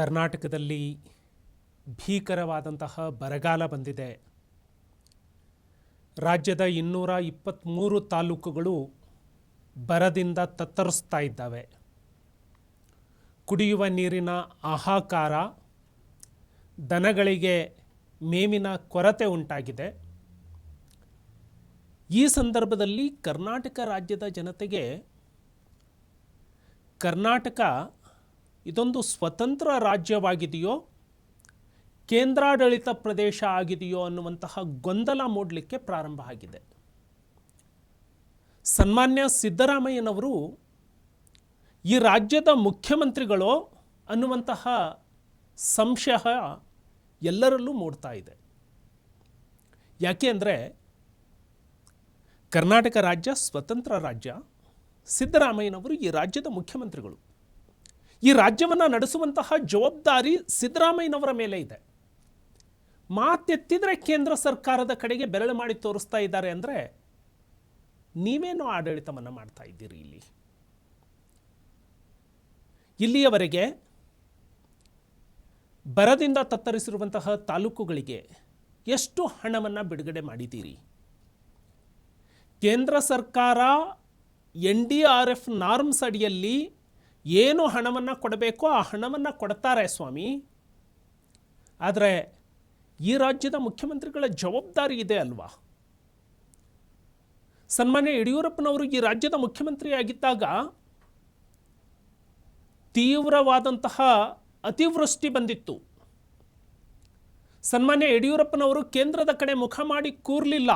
ಕರ್ನಾಟಕದಲ್ಲಿ ಭೀಕರವಾದಂತಹ ಬರಗಾಲ ಬಂದಿದೆ. ರಾಜ್ಯದ ಇನ್ನೂರ ಇಪ್ಪತ್ತ್ಮೂರು ತಾಲೂಕುಗಳು ಬರದಿಂದ ತತ್ತರಿಸ್ತಾ ಇದ್ದಾವೆ. ಕುಡಿಯುವ ನೀರಿನ ಆಹಾಕಾರ ದನಗಳಿಗೆ ಮೇವಿನ ಕೊರತೆ ಉಂಟಾಗಿದೆ. ಈ ಸಂದರ್ಭದಲ್ಲಿ ಕರ್ನಾಟಕ ರಾಜ್ಯದ ಜನತೆಗೆ ಕರ್ನಾಟಕ ಇದೊಂದು ಸ್ವತಂತ್ರ ರಾಜ್ಯವಾಗಿದೆಯೋ, ಕೇಂದ್ರಾಡಳಿತ ಪ್ರದೇಶ ಆಗಿದೆಯೋ ಅನ್ನುವಂತಹ ಗೊಂದಲ ಮೂಡಲಿಕ್ಕೆ ಪ್ರಾರಂಭ ಆಗಿದೆ. ಸನ್ಮಾನ್ಯ ಸಿದ್ದರಾಮಯ್ಯನವರು ಈ ರಾಜ್ಯದ ಮುಖ್ಯಮಂತ್ರಿಗಳೋ ಅನ್ನುವಂತಹ ಸಂಶಯ ಎಲ್ಲರಲ್ಲೂ ಮೂಡ್ತಾ ಇದೆ. ಯಾಕೆ ಅಂದರೆ ಕರ್ನಾಟಕ ರಾಜ್ಯ ಸ್ವತಂತ್ರ ರಾಜ್ಯ, ಸಿದ್ದರಾಮಯ್ಯನವರು ಈ ರಾಜ್ಯದ ಮುಖ್ಯಮಂತ್ರಿಗಳು. ಈ ರಾಜ್ಯವನ್ನು ನಡೆಸುವಂತಹ ಜವಾಬ್ದಾರಿ ಸಿದ್ದರಾಮಯ್ಯನವರ ಮೇಲೆ ಇದೆ. ಮಾತೆತ್ತಿದ್ರೆ ಕೇಂದ್ರ ಸರ್ಕಾರದ ಕಡೆಗೆ ಬೆರಳು ಮಾಡಿ ತೋರಿಸ್ತಾ ಇದ್ದಾರೆ ಅಂದರೆ ನೀವೇನೋ ಆಡಳಿತವನ್ನು ಮಾಡ್ತಾ ಇದ್ದೀರಿ ಇಲ್ಲಿ? ಇಲ್ಲಿಯವರೆಗೆ ಬರದಿಂದ ತತ್ತರಿಸಿರುವಂತಹ ತಾಲೂಕುಗಳಿಗೆ ಎಷ್ಟು ಹಣವನ್ನು ಬಿಡುಗಡೆ ಮಾಡಿದ್ದೀರಿ? ಕೇಂದ್ರ ಸರ್ಕಾರ N D R F norms ಅಡಿಯಲ್ಲಿ ಏನು ಹಣವನ್ನು ಕೊಡಬೇಕೋ ಆ ಹಣವನ್ನು ಕೊಡ್ತಾರೆ ಸ್ವಾಮಿ. ಆದರೆ ಈ ರಾಜ್ಯದ ಮುಖ್ಯಮಂತ್ರಿಗಳ ಜವಾಬ್ದಾರಿ ಇದೆ ಅಲ್ವಾ? ಸನ್ಮಾನ್ಯ ಯಡಿಯೂರಪ್ಪನವರು ಈ ರಾಜ್ಯದ ಮುಖ್ಯಮಂತ್ರಿಯಾಗಿದ್ದಾಗ ತೀವ್ರವಾದಂತಹ ಅತಿವೃಷ್ಟಿ ಬಂದಿತ್ತು. ಸನ್ಮಾನ್ಯ ಯಡಿಯೂರಪ್ಪನವರು ಕೇಂದ್ರದ ಕಡೆ ಮುಖ ಮಾಡಿ ಕೂರಲಿಲ್ಲ.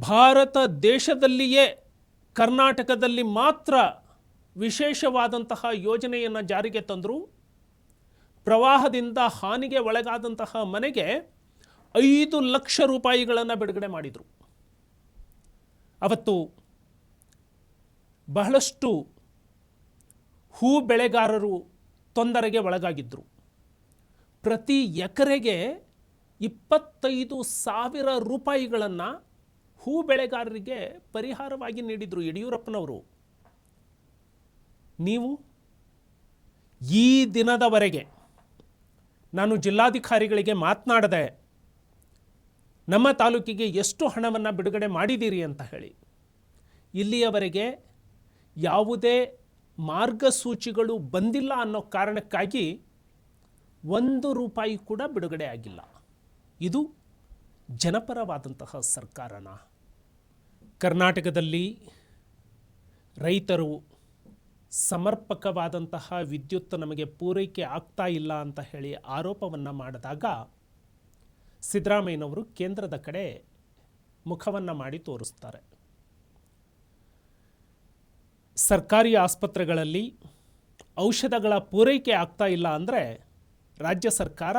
ಭಾರತ ದೇಶದಲ್ಲಿಯೇ ಕರ್ನಾಟಕದಲ್ಲಿ ಮಾತ್ರ ವಿಶೇಷವಾದಂತಹ ಯೋಜನೆಯನ್ನು ಜಾರಿಗೆ ತಂದರು. ಪ್ರವಾಹದಿಂದ ಹಾನಿಗೆ ಒಳಗಾದಂತಹ ಮನೆಗೆ ಐದು ಲಕ್ಷ ರೂಪಾಯಿಗಳನ್ನು ಬಿಡುಗಡೆ ಮಾಡಿದರು. ಅವತ್ತು ಬಹಳಷ್ಟು ಹೂ ಬೆಳೆಗಾರರು ತೊಂದರೆಗೆ ಒಳಗಾಗಿದ್ದರು ಪ್ರತಿ ಎಕರೆಗೆ ಇಪ್ಪತ್ತೈದು ಸಾವಿರ ರೂಪಾಯಿಗಳನ್ನು ಹೂ ಬೆಳೆಗಾರರಿಗೆ ಪರಿಹಾರವಾಗಿ ನೀಡಿದರು ಯಡಿಯೂರಪ್ಪನವರು. ನೀವು ಈ ದಿನದವರೆಗೆ ನಾನು ಜಿಲ್ಲಾಧಿಕಾರಿಗಳಿಗೆ ಮಾತನಾಡದೆ ನಮ್ಮ ತಾಲೂಕಿಗೆ ಎಷ್ಟು ಹಣವನ್ನು ಬಿಡುಗಡೆ ಮಾಡಿದ್ದೀರಿ ಅಂತ ಹೇಳಿ ಇಲ್ಲಿಯವರೆಗೆ ಯಾವುದೇ ಮಾರ್ಗಸೂಚಿಗಳು ಬಂದಿಲ್ಲ ಅನ್ನೋ ಕಾರಣಕ್ಕಾಗಿ ಒಂದು ರೂಪಾಯಿ ಕೂಡ ಬಿಡುಗಡೆ ಆಗಿಲ್ಲ. ಇದು ಜನಪರವಾದಂತಹ ಸರ್ಕಾರನ. ಕರ್ನಾಟಕದಲ್ಲಿ ರೈತರು ಸಮರ್ಪಕವಾದಂತಹ ವಿದ್ಯುತ್ ನಮಗೆ ಪೂರೈಕೆ ಆಗ್ತಾ ಇಲ್ಲ ಅಂತ ಹೇಳಿ ಆರೋಪವನ್ನು ಮಾಡಿದಾಗ ಸಿದ್ದರಾಮಯ್ಯನವರು ಕೇಂದ್ರದ ಕಡೆ ಮುಖವನ್ನು ಮಾಡಿ ತೋರಿಸ್ತಾರೆ. ಸರ್ಕಾರಿ ಆಸ್ಪತ್ರೆಗಳಲ್ಲಿ ಔಷಧಗಳ ಪೂರೈಕೆ ಆಗ್ತಾ ಇಲ್ಲ ಅಂದರೆ ರಾಜ್ಯ ಸರ್ಕಾರ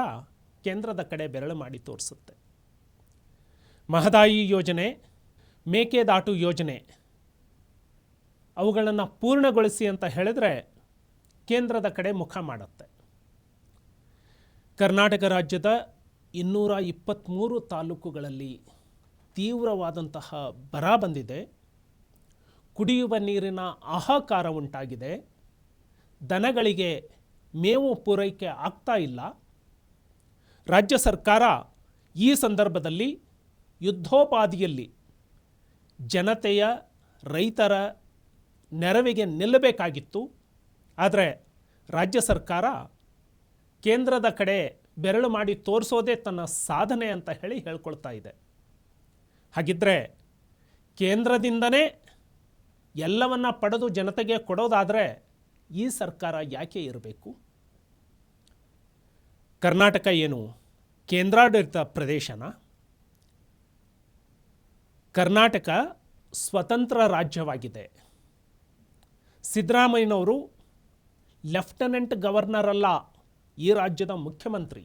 ಕೇಂದ್ರದ ಕಡೆ ಬೆರಳು ಮಾಡಿ ತೋರಿಸುತ್ತೆ. ಮಹದಾಯಿ ಯೋಜನೆ, ಮೇಕೆದಾಟು ಯೋಜನೆ ಅವುಗಳನ್ನು ಪೂರ್ಣಗೊಳಿಸಿ ಅಂತ ಹೇಳಿದರೆ ಕೇಂದ್ರದ ಕಡೆ ಮುಖ ಮಾಡುತ್ತೆ. ಕರ್ನಾಟಕ ರಾಜ್ಯದ ಇನ್ನೂರ ಇಪ್ಪತ್ತ್ಮೂರು ತಾಲೂಕುಗಳಲ್ಲಿ ತೀವ್ರವಾದಂತಹ ಬರ ಬಂದಿದೆ. ಕುಡಿಯುವ ನೀರಿನ ಆಹಾಕಾರ ಉಂಟಾಗಿದೆ. ದನಗಳಿಗೆ ಮೇವು ಪೂರೈಕೆ ಆಗ್ತಾ ಇಲ್ಲ. ರಾಜ್ಯ ಸರ್ಕಾರ ಈ ಸಂದರ್ಭದಲ್ಲಿ ಯುದ್ಧೋಪಾದಿಯಲ್ಲಿ ಜನತೆಯ ರೈತರ ನೆರವಿಗೆ ನಿಲ್ಲಬೇಕಾಗಿತ್ತು. ಆದರೆ ರಾಜ್ಯ ಸರ್ಕಾರ ಕೇಂದ್ರದ ಕಡೆ ಬೆರಳು ಮಾಡಿ ತೋರಿಸೋದೇ ತನ್ನ ಸಾಧನೆ ಅಂತ ಹೇಳಿ ಹೇಳ್ಕೊಳ್ತಾ ಇದೆ. ಹಾಗಿದ್ದರೆ ಕೇಂದ್ರದಿಂದನೇ ಎಲ್ಲವನ್ನು ಪಡೆದು ಜನತೆಗೆ ಕೊಡೋದಾದರೆ ಈ ಸರ್ಕಾರ ಯಾಕೆ ಇರಬೇಕು? ಕರ್ನಾಟಕ ಏನು ಕೇಂದ್ರಾಡಳಿತ ಪ್ರದೇಶನ? ಕರ್ನಾಟಕ ಸ್ವತಂತ್ರ ರಾಜ್ಯವಾಗಿದೆ. ಸಿದ್ದರಾಮಯ್ಯನವರು ಲೆಫ್ಟಿನೆಂಟ್ ಗವರ್ನರ್ ಅಲ್ಲ ಈ ರಾಜ್ಯದ ಮುಖ್ಯಮಂತ್ರಿ.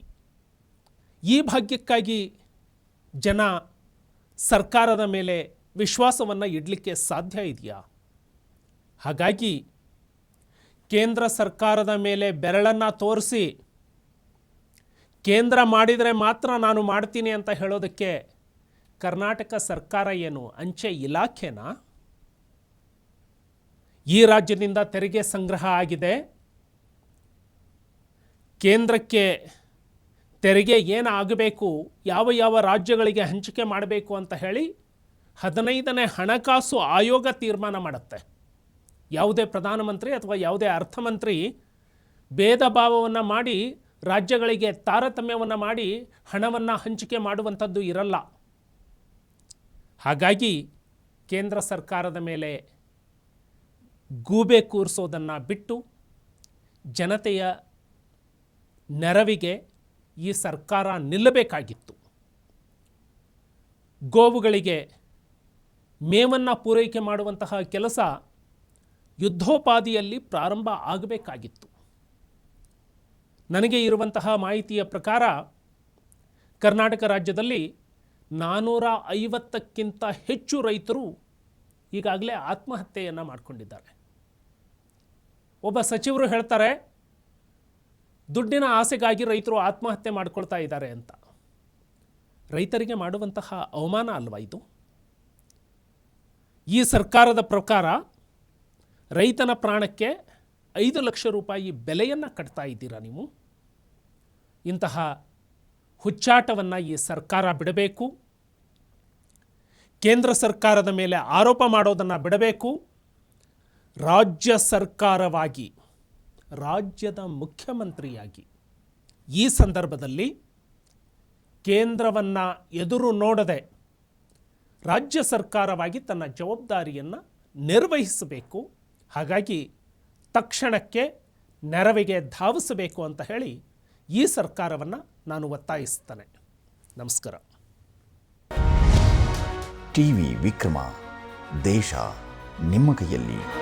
ಈ ಭಾಗ್ಯಕ್ಕಾಗಿ ಜನ ಸರ್ಕಾರದ ಮೇಲೆ ವಿಶ್ವಾಸವನ್ನು ಇಡಲಿಕ್ಕೆ ಸಾಧ್ಯ ಇದೆಯಾ? ಹಾಗಾಗಿ ಕೇಂದ್ರ ಸರ್ಕಾರದ ಮೇಲೆ ಬೆರಳನ್ನು ತೋರಿಸಿ ಕೇಂದ್ರ ಮಾಡಿದರೆ ಮಾತ್ರ ನಾನು ಮಾಡ್ತೀನಿ ಅಂತ ಹೇಳೋದಕ್ಕೆ ಕರ್ನಾಟಕ ಸರ್ಕಾರ ಏನು ಅಂಚೆ ಇಲಾಖೆನಾ? ಈ ರಾಜ್ಯದಿಂದ ತೆರಿಗೆ ಸಂಗ್ರಹ ಆಗಿದೆ. ಕೇಂದ್ರಕ್ಕೆ ತೆರಿಗೆ ಏನು ಆಗಬೇಕು, ಯಾವ ಯಾವ ರಾಜ್ಯಗಳಿಗೆ ಹಂಚಿಕೆ ಮಾಡಬೇಕು ಅಂತ ಹೇಳಿ ಹದಿನೈದನೇ ಹಣಕಾಸು ಆಯೋಗ ತೀರ್ಮಾನ ಮಾಡುತ್ತೆ. ಯಾವುದೇ ಪ್ರಧಾನಮಂತ್ರಿ ಅಥವಾ ಯಾವುದೇ ಅರ್ಥಮಂತ್ರಿ ಭೇದ ಭಾವವನ್ನು ಮಾಡಿ, ರಾಜ್ಯಗಳಿಗೆ ತಾರತಮ್ಯವನ್ನು ಮಾಡಿ ಹಣವನ್ನು ಹಂಚಿಕೆ ಮಾಡುವಂಥದ್ದು ಇರಲ್ಲ. ಹಾಗಾಗಿ ಕೇಂದ್ರ ಸರ್ಕಾರದ ಮೇಲೆ ಗೂಬೆ ಕೂರಿಸೋದನ್ನು ಬಿಟ್ಟು ಜನತೆಯ ನೆರವಿಗೆ ಈ ಸರ್ಕಾರ ನಿಲ್ಲಬೇಕಾಗಿತ್ತು. ಗೋವುಗಳಿಗೆ ಮೇವನ್ನು ಪೂರೈಕೆ ಮಾಡುವಂತಹ ಕೆಲಸ ಯುದ್ಧೋಪಾದಿಯಲ್ಲಿ ಪ್ರಾರಂಭ ಆಗಬೇಕಾಗಿತ್ತು. ನನಗೆ ಇರುವಂತಹ ಮಾಹಿತಿಯ ಪ್ರಕಾರ ಕರ್ನಾಟಕ ರಾಜ್ಯದಲ್ಲಿ ನಾನ್ನೂರ ಐವತ್ತಕ್ಕಿಂತ ಹೆಚ್ಚು ರೈತರು ಈಗಾಗಲೇ ಆತ್ಮಹತ್ಯೆಯನ್ನು ಮಾಡಿಕೊಂಡಿದ್ದಾರೆ. ಒಬ್ಬ ಸಚಿವರು ಹೇಳ್ತಾರೆ, ದುಡ್ಡಿನ ಆಸೆಗಾಗಿ ರೈತರು ಆತ್ಮಹತ್ಯೆ ಮಾಡ್ಕೊಳ್ತಾ ಇದ್ದಾರೆ ಅಂತ. ರೈತರಿಗೆ ಮಾಡುವಂತಹ ಅವಮಾನ ಅಲ್ವಾ ಇದು? ಈ ಸರ್ಕಾರದ ಪ್ರಕಾರ ರೈತನ ಪ್ರಾಣಕ್ಕೆ ಐದು ಲಕ್ಷ ರೂಪಾಯಿ ಬೆಲೆಯನ್ನು ಕಟ್ತಾ ಇದ್ದೀರಾ ನೀವು? ಇಂತಹ ಹುಚ್ಚಾಟವನ್ನು ಈ ಸರ್ಕಾರ ಬಿಡಬೇಕು? ಕೇಂದ್ರ ಸರ್ಕಾರದ ಮೇಲೆ ಆರೋಪ ಮಾಡೋದನ್ನು ಬಿಡಬೇಕು? ರಾಜ್ಯ ಸರ್ಕಾರವಾಗಿ, ರಾಜ್ಯದ ಮುಖ್ಯಮಂತ್ರಿಯಾಗಿ ಈ ಸಂದರ್ಭದಲ್ಲಿ ಕೇಂದ್ರವನ್ನು ಎದುರು ನೋಡದೆ ರಾಜ್ಯ ಸರ್ಕಾರವಾಗಿ ತನ್ನ ಜವಾಬ್ದಾರಿಯನ್ನು ನಿರ್ವಹಿಸಬೇಕು. ಹಾಗಾಗಿ ತಕ್ಷಣಕ್ಕೆ ನೆರವಿಗೆ ಧಾವಿಸಬೇಕು ಅಂತ ಹೇಳಿ ಈ ಸರ್ಕಾರವನ್ನು ನಾನು ಒತ್ತಾಯಿಸ್ತೇನೆ. ನಮಸ್ಕಾರ. ಟಿವಿ ವಿಕ್ರಮ, ದೇಶ ನಿಮ್ಮ ಕೈಯಲ್ಲಿ.